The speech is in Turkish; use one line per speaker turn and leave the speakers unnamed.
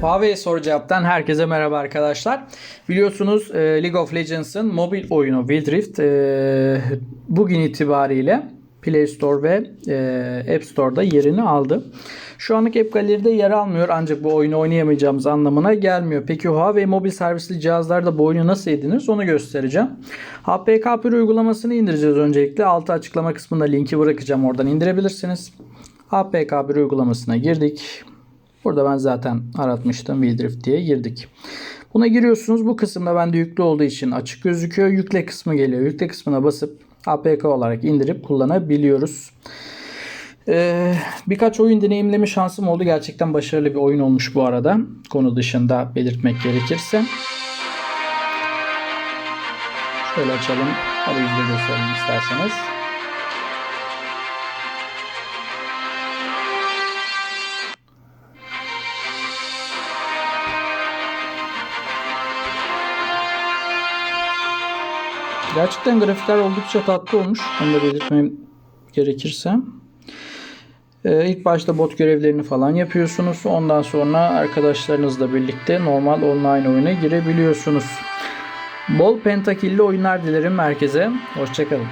Huawei soru cevaptan herkese merhaba arkadaşlar. Biliyorsunuz e, League of Legends'ın mobil oyunu Wild Rift e, bugün itibariyle Play Store ve e, App Store'da yerini aldı. Şu anlık App Gallery'de yer almıyor ancak bu oyunu oynayamayacağımız anlamına gelmiyor. Peki Huawei mobil servisli cihazlarda bu oyunu nasıl ediniriz onu göstereceğim. HPK Pure uygulamasını indireceğiz öncelikle. Altı açıklama kısmında linki bırakacağım oradan indirebilirsiniz. HPK Pure uygulamasına girdik. Burada ben zaten aratmıştım Wildrift diye girdik. Buna giriyorsunuz. Bu kısımda bende yüklü olduğu için açık gözüküyor. Yükle kısmı geliyor. Yükle kısmına basıp APK olarak indirip kullanabiliyoruz. Ee, birkaç oyun deneyimleme şansım oldu. Gerçekten başarılı bir oyun olmuş bu arada. Konu dışında belirtmek gerekirse. Şöyle açalım. Arayüzde gösterelim isterseniz. Gerçekten grafikler oldukça tatlı olmuş. Onu da belirtmem gerekirse. Ee, ilk başta bot görevlerini falan yapıyorsunuz. Ondan sonra arkadaşlarınızla birlikte normal online oyuna girebiliyorsunuz. Bol pentakilli oyunlar dilerim herkese. Hoşçakalın.